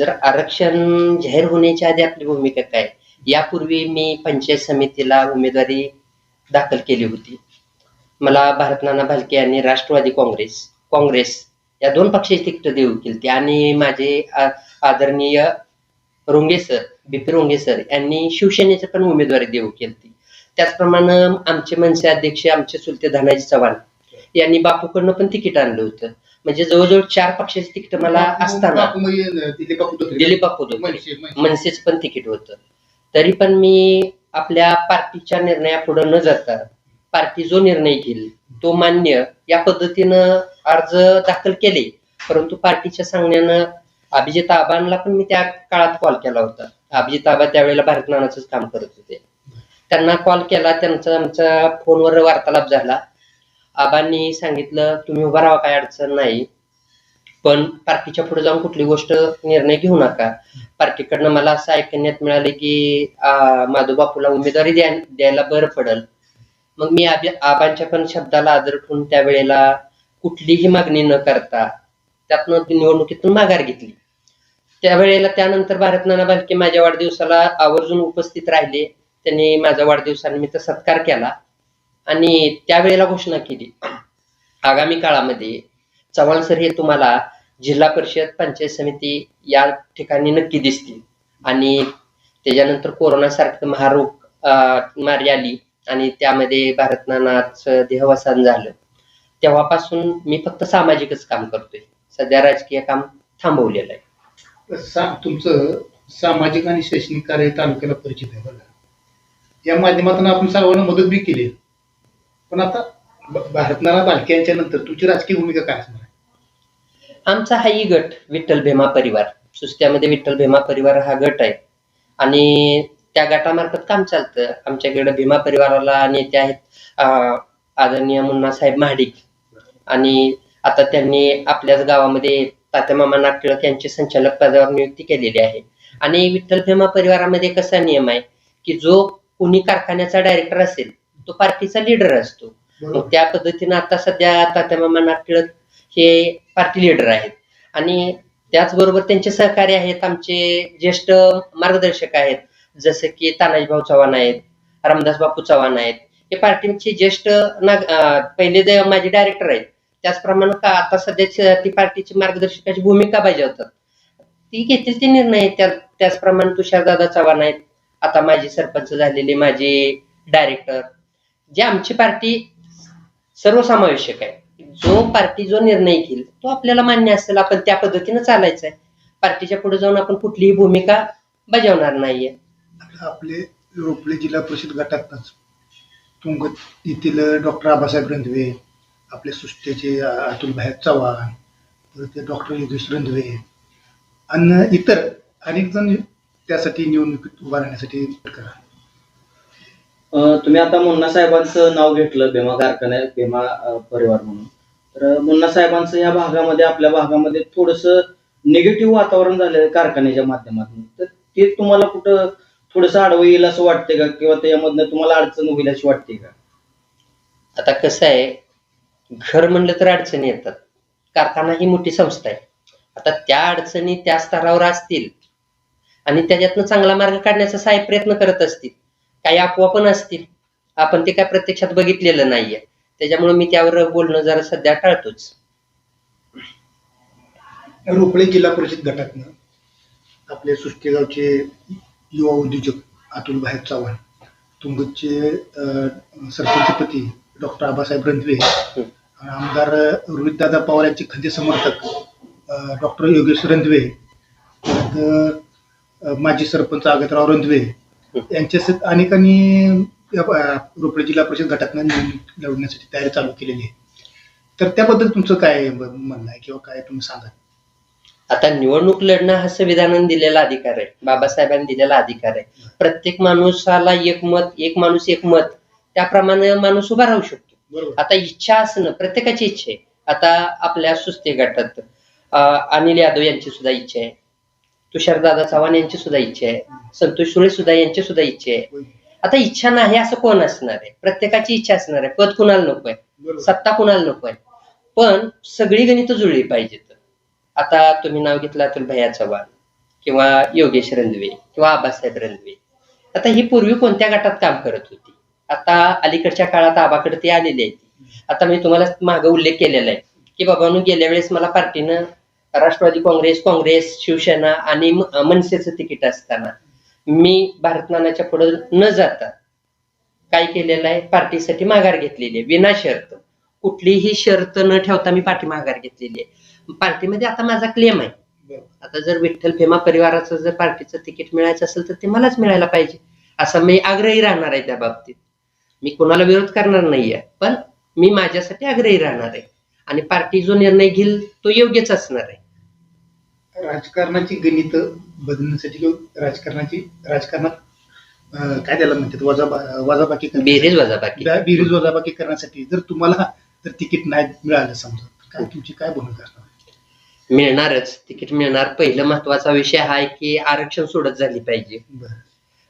जर आरक्षण जाहीर होण्याच्या आधी आपली भूमिका काय? यापूर्वी मी पंचायत समितीला उमेदवारी दाखल केली होती. मला भारत नाना भालके यांनी राष्ट्रवादी काँग्रेस काँग्रेस या दोन पक्षाची तिकीट देऊ केली आणि माझे आदरणीय Ronge sir BP Ronge sir यांनी शिवसेनेची पण उमेदवारी देऊ केली त्याचप्रमाणे आमचे मनसे अध्यक्ष आमचे सुलते धनाजी चव्हाण यांनी बापूकडनं पण तिकीट आणलं होतं. म्हणजे जवळजवळ चार पक्षाचे तिकीट मला असताना. म्हणजे दिलीप. मनसेच पण तिकीट होतं. तरी पण मी आपल्या पार्टीच्या निर्णयापुढे न जाता पार्टी जो निर्णय घेईल तो मान्य या पद्धतीनं अर्ज दाखल केले. परंतु पार्टीच्या सांगण्यानं अभिजित आबांना पण मी त्या काळात कॉल केला होता. अभिजित आबा त्यावेळेला भारत नानाचंच काम करत होते. त्यांना कॉल केला त्यांचा आमचा फोनवर वार्तालाप झाला. आबांनी सांगितलं तुम्ही उभा राहा काय अडचण नाही. पण पार्टीच्या पुढे जाऊन कुठली गोष्ट निर्णय घेऊ नका. पार्टीकडनं मला असं ऐकण्यात मिळाले की माधव बापूला उमेदवारी द्यायला बरं पडल. मग मी आबांच्या पण शब्दाला आदर ठेवून त्यावेळेला कुठलीही मागणी न करता त्यातनं निवडणुकीतून माघार घेतली. त्यावेळेला त्यानंतर भारत नाना बालके माझ्या वाढदिवसाला आवर्जून उपस्थित राहिले. त्यांनी माझ्या वाढदिवसानिमित्त सत्कार केला. आणि त्यावेळेला घोषणा केली. आगामी काळामध्ये चव्हाण सर हे तुम्हाला जिल्हा परिषद पंचायत समिती या ठिकाणी नक्की दिसतील. आणि त्याच्यानंतर कोरोना सारखं महारोग मारी आली आणि त्यामध्ये भारतनानाचं देहवसान झालं. तेव्हापासून मी फक्त सामाजिकच काम करतोय. सध्या राजकीय काम थांबवलेलं आहे. सा- तुमचं सामाजिक आणि शैक्षणिक कार्य तालुक्याला परिचित आहे बघा. या माध्यमातून आपण सर्वांना मदत बी केली. पण आता भारतनारा बालके यांच्या नंतर तुमची राजकीय भूमिका काय असणार आमचा हाही गट विठ्ठल भेमा परिवार सुस्त्यामध्ये विठ्ठल भेमा परिवार हा गट आहे. आणि त्या गटामार्फत काम चालतं. आमच्याकडे भीमा परिवाराला नेते आहेत आदरणीय मुन्ना साहेब महाडिक. आणि आता त्यांनी आपल्याच गावामध्ये तात्यामामा नागटिळक यांची संचालक पदावर नियुक्ती केलेली आहे. आणि विठ्ठल भीमा परिवारामध्ये कसा नियम आहे? की जो कोणी कारखान्याचा डायरेक्टर असेल तो पार्टीचा लीडर असतो. मग. त्या पद्धतीनं आता सध्या तात्यामामा नागटिळक हे पार्टी लीडर आहेत. आणि त्याचबरोबर त्यांचे सहकारी आहेत आमचे ज्येष्ठ मार्गदर्शक आहेत. जसे की तानाजीभाऊ चव्हाण आहेत रामदास बापू चव्हाण आहेत. हे पार्टीचे ज्येष्ठ नाग पहिले जे माझे डायरेक्टर आहेत. त्याचप्रमाणे का आता सध्या ती पार्टीची मार्गदर्शकाची भूमिका बजावतात. ती घेतील ते निर्णय त्या त्याचप्रमाणे तुषारदादा चव्हाण आहेत. आता माझे सरपंच झालेले माझे डायरेक्टर जे आमची पार्टी सर्वसमावेशक आहे. जो पार्टी जो निर्णय घेईल तो आपल्याला मान्य असेल आपण त्या पद्धतीनं चालायचं आहे पार्टीच्या पुढे जाऊन आपण कुठलीही भूमिका बजावणार नाहीये. आपले रोपले जिल्हा परिषद गटातच तुंग येथील डॉक्टर आबासाहेब रंधवे आपले सुष्ट्याचे अतुल भाई चव्हाण परत डॉक्टर योगेश रंधवे आणि इतर अनेक जण त्यासाठी निवडणुकीत उभा राहण्यासाठी करा. तुम्ही आता मुन्ना साहेबांचं नाव घेतलं भीमा कारखाना भीमा परिवार म्हणून. तर मुन्ना साहेबांचं या भागामध्ये आपल्या भागामध्ये थोडस निगेटिव्ह वातावरण झालं कारखान्याच्या माध्यमातून. तर ते तुम्हाला कुठं थोडस आडवं येईल असं वाटतंय का? किंवा त्याच्यामधनं तुम्हाला अडचण होईल अशी वाटते का? आता कसं आहे घर म्हणलं तर अडचणी येतात. कारखाना ही मोठी संस्था आहे. आता त्या अडचणी त्या स्तरावर असतील आणि त्याच्यातनं चांगला मार्ग काढण्याचा साहेब प्रयत्न करत असतील. काही अफवा पण असतील. आपण ते काय प्रत्यक्षात बघितलेलं नाहीये. त्याच्यामुळे मी त्यावर बोलणं जरा सध्या टाळतोच. रोपळे जिल्हा परिषद गटातनं आपले सुष्टेगावचे युवा उद्योजक अतुल भाई चव्हाण तुंगतचे अं, सरपंचपती डॉक्टर आबासाहेब रंधवे आमदार रोहितदादा पवार यांचे खंदे समर्थक डॉक्टर योगेश रंधवे परत माजी सरपंच आगतराव रंधवे यांच्यासहित अनेकांनी या, अं, रोपळे जिल्हा परिषद गटातनं निवडणूक लढवण्यासाठी तयारी चालू केलेली आहे. तर त्याबद्दल तुमचं काय म्हणणं आहे किंवा काय तुम्ही सांगा आता निवडणूक लढणं हा संविधानाने दिलेला अधिकार आहे. बाबासाहेबांनी दिलेला अधिकार आहे. प्रत्येक माणूसाला एक मत एक माणूस एक मत त्याप्रमाणे माणूस उभा राहू शकतो. बरोबर. आता इच्छा असणं प्रत्येकाची इच्छा आहे. आता आपल्या सुस्ते गटात अनिल यादव यांची सुद्धा इच्छा आहे. तुषारदादा चव्हाण यांची सुद्धा इच्छा आहे. संतोष सुळे सुद्धा यांची सुद्धा इच्छा आहे. आता इच्छा नाही असं कोण असणार आहे? प्रत्येकाची इच्छा असणार आहे. पद कुणाला नको आहे? सत्ता कुणाला नको आहे? पण सगळी गणित जुळली पाहिजेत. आता तुम्ही नाव घेतलं अतुल भैया चव्हाण किंवा योगेश रंधवे किंवा आबासाहेब रंधवे. आता ही पूर्वी कोणत्या गटात काम करत होती? आता अलीकडच्या काळात आबाकडे ते आलेले आहेत. आता मी तुम्हाला मागे उल्लेख केलेला आहे की बाबांनो गेल्या वेळेस मला पार्टीनं राष्ट्रवादी काँग्रेस काँग्रेस शिवसेना आणि मनसेचं तिकीट असताना मी भारत नानाच्या पुढे न जाता काय केलेलं आहे? पार्टीसाठी माघार घेतलेली आहे. विना शर्त. कुठलीही शर्त न ठेवता मी पाठी माघार घेतलेली आहे. पार्टीमध्ये आता माझा क्लेम आहे. आता जर विठ्ठल फेमा परिवाराचं जर पार्टीचं तिकीट मिळायचं असेल तर ते मलाच मिळायला पाहिजे. असं मी आग्रही राहणार आहे त्या बाबतीत. मी कोणाला विरोध करणार नाहीये पण मी माझ्यासाठी आग्रही राहणार आहे. आणि पार्टी जो निर्णय घेईल तो योग्यच असणार आहे. राजकारणाची गणित बदलण्यासाठी किंवा राजकारणाची राजकारणात अं, काय त्याला म्हणतात वजा वजाबाकी बेरीज वजाबाकी. बे- बेरीज वजाबाकी करण्यासाठी. जर तुम्हाला जर तिकीट नाही मिळालं समजा काय तुमची काय भूमिका असणार? मिळणारच. तिकीट मिळणार. पहिलं महत्त्वाचा विषय हा आहे की आरक्षण सोडत झाली पाहिजे. बरं.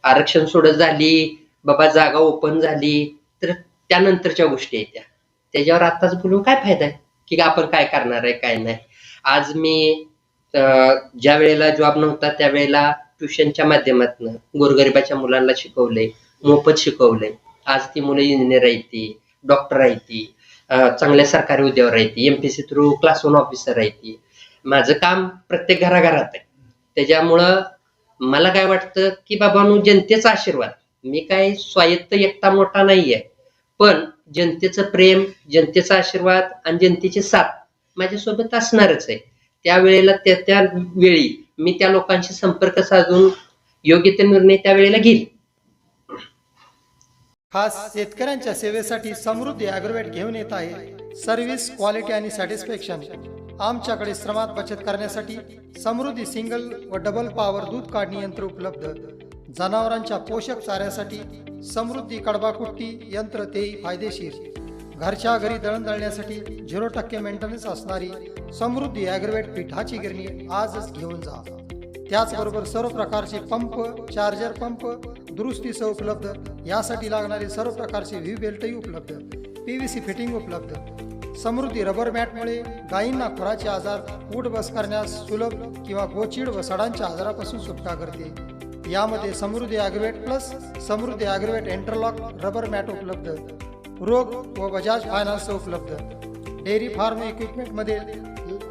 आरक्षण सोडत झाली बाबा जागा ओपन झाली तर त्यानंतरच्या गोष्टी येत्या त्याच्यावर आताच बोलून काय फायदा आहे? की आपण काय करणार आहे काय नाही? आज मी ज्या वेळेला जॉब नव्हता त्यावेळेला ट्युशनच्या माध्यमातून गोरगरिबाच्या मुलांना शिकवलंय मोफत शिकवलंय. आज ती मुलं इंजिनियर आहेत ती डॉक्टर आहेत ती चांगल्या सरकारी उद्यावर आहेत ती MPC through class one officer आहे ती. माझं काम प्रत्येक घराघरात आहे. त्याच्यामुळं मला काय वाटतं की बाबांनो जनतेचा आशीर्वाद. मी काय स्वायत्त एकटा मोठा नाहीये. पण जनतेचं प्रेम जनतेचा आशीर्वाद आणि जनतेची साथ माझ्यासोबत असणारच आहे. त्यावेळेला त्या त्या वेळी मी त्या लोकांशी संपर्क साधून योग्य ते निर्णय त्यावेळेला घेईल. खास शेतकऱ्यांच्या सेवेसाठी समृद्धी अॅग्रोवेट घेऊन येत आहे. सर्व्हिस क्वालिटी आणि सॅटिस्फॅक्शन. आमच्याकडे श्रमात बचत करण्यासाठी समृद्धी सिंगल व डबल पॉवर दूध काढणी यंत्र उपलब्ध. जनावरांच्या पोषक चाऱ्यासाठी समृद्धी कडबाकुट्टी यंत्र तेही फायदेशीर. घरच्या घरी दळण दळण्यासाठी झिरो टक्के मेंटेनन्स असणारी समृद्धी अॅग्रोवेट पिठाची गिरणी आजच घेऊन जा. त्याचबरोबर सर्व प्रकारचे पंप चार्जर पंप दुरुस्तीसह उपलब्ध. यासाठी लागणारे सर्व प्रकारचे व्ही बेल्टही उपलब्ध. पी व्ही सी फिटिंग उपलब्ध. समृद्धी रबर मॅटमुळे गायींना खुराचे आजार उठ बस करण्यास सुलभ किंवा गोचिड व सडांच्या आजारापासून सुटका करते. यामध्ये Samruddhi Agrovet plus Samruddhi Agrovet interlock rubber mat उपलब्ध. रोग व बजाज फायनान्स उपलब्ध. Dairy farm इक्विपमेंटमध्ये